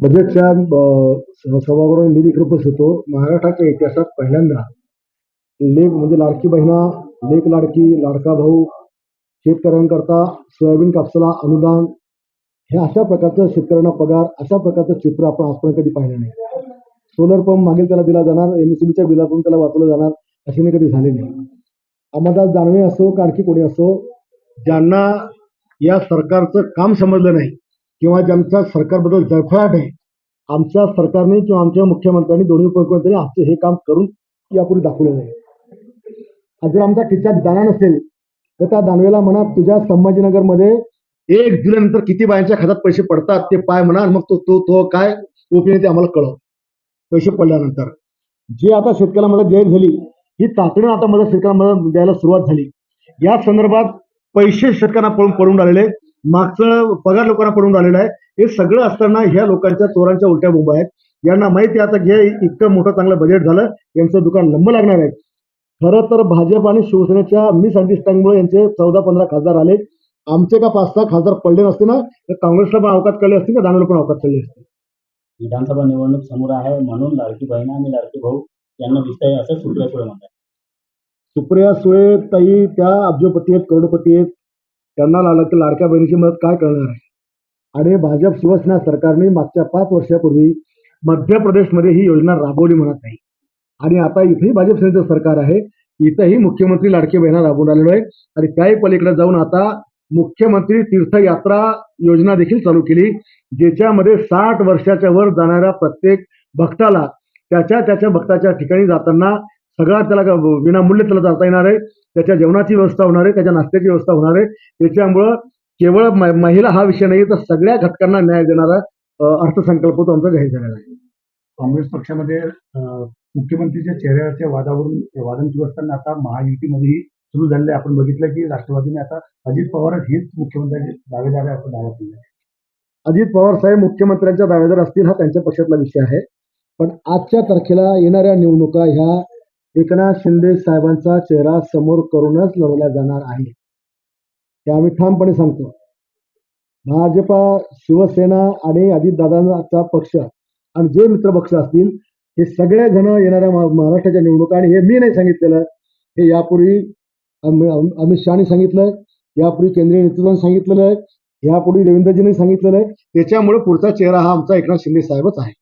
बजेटच्या अ, निधी मी देखील उपस्थित होतो. महाराष्ट्राच्या इतिहासात पहिल्यांदा लेख म्हणजे लाडकी बहिणा लेख लाडकी लाडका भाऊ शेतकऱ्यांकरता सोयाबीन कापसाला अनुदान हे अशा प्रकारचं शेतकऱ्यांना पगार अशा प्रकारचं चित्र आपण आजपर्यंत कधी पाहिलं नाही. सोलर पंप मागेल त्याला दिला जाणार एमएससीबीच्या बिलातून त्याला वाचवलं जाणार असे नाही कधी झाले नाही. अंबादास दानवे असो का आणखी कोणी असो ज्यांना या सरकारचं काम समजलं नाही किंवा ज्यांचा सरकारबद्दल जळफळाट आहे आमच्या सरकारने किंवा आमच्या मुख्यमंत्र्यांनी दोन्ही उपमुख्यमंत्र्यांनी आमचं हे काम करून यापूर्वी दाखवलेलं आहे. जर आमचा खिच्यात दाना नसेल तर त्या दानवेला म्हणा तुझ्या संभाजीनगरमध्ये एक दिल्यानंतर किती बायांच्या खात्यात पैसे पडतात ते पाय म्हणा मग तो तो तो काय ओपीने ते आम्हाला कळव. पैसे पडल्यानंतर. जे आता शेतकऱ्याला मला जाहीर झाली ही तातडीनं आता माझ्या शेतकऱ्यांना मदत द्यायला सुरुवात झाली. या संदर्भात पैसे शेतकऱ्यांना पळून पडून राहिलेले. मागचं पगार लोकांना पडून राहिलेला आहे. हे सगळं असताना ह्या लोकांच्या चोरांच्या उलट्या बोंबा आहेत. यांना माहिती आता घे इतकं मोठं चांगलं बजेट झालं यांचं दुकान लंब लागणार आहे. खरं तर भाजप आणि शिवसेनेच्या मिस अंडरस्टँडिंगमुळे यांचे चौदा पंधरा खासदार आले. आमचे का पाच सहा खासदार पडले नसते ना तर काँग्रेसला पण अवकात कळले असते का? दानवेला पण अवकात कळले असते. विधानसभा निवडणूक समोर आहे म्हणून लाडकी बहिणी आणि लाडकी भाऊ यांना दिसतंय असं सुप्रिया सुळे म्हणतात. सुप्रिया सुळे ताई त्या अब्जोपती आहेत करोडपती आहेत. त्यांना लाड लाडक्या बहिणीची मदत काय करणार आहे? आणि भाजप शिवसेना सरकारने मागच्या पाच वर्षापूर्वी मध्य प्रदेशमध्ये ही योजना राबवली म्हणत नाही. आणि आता इथेही भाजप सेनेचं सरकार आहे. इथंही मुख्यमंत्री लाडकी बहिणा राबवून आलेलो आहे. आणि त्याही पलीकडे जाऊन आता मुख्यमंत्री तीर्थयात्रा योजना देखील चालू केली ज्याच्यामध्ये साठ वर्षाच्या वर जाणाऱ्या प्रत्येक भक्ताला त्याच्या त्याच्या भक्ताच्या ठिकाणी जाताना सगळा त्याला विनामूल्य त्याला जाता येणार आहे. त्याच्या जेवणाची व्यवस्था होणार आहे त्याच्या नाश्त्याची व्यवस्था होणार आहे. त्याच्यामुळं केवळ महिला हा विषय नाही तर सगळ्या घटकांना न्याय देणारा अर्थसंकल्प तो आमचा जाहीर झालेला आहे. काँग्रेस पक्षामध्ये मुख्यमंत्रीच्या चेहऱ्याच्या वादावरून वादन सुरू असताना आता महायुतीमध्येही सुरू झालेले आपण बघितलं की राष्ट्रवादीने आता अजित पवार हेच मुख्यमंत्र्यांचे दावेदार आहे असं दावा केला आहे. अजित पवार साहेब मुख्यमंत्र्यांच्या दावेदार असतील हा त्यांच्या पक्षातला विषय आहे. पण आजच्या तारखेला येणाऱ्या निवडणुका ह्या एकनाथ शिंदे साहेबांचा चेहरा समोर करूनच लढवला जाणार आहे. हे आम्ही ठामपणे सांगतो. भाजपा शिवसेना आणि अजितदादांचा पक्ष आणि जे मित्र पक्ष असतील हे सगळे जण येणाऱ्या महाराष्ट्राच्या निवडणुका आणि हे मी नाही सांगितलेलं हे यापूर्वी अमित शहाने सांगितलं यापूर्वी केंद्रीय नेतृत्वाने सांगितलेलं आहे यापूर्वी देवेंद्रजींनी सांगितलेलं आहे त्याच्यामुळे पुढचा चेहरा हा आमचा एकनाथ शिंदे साहेबच आहे.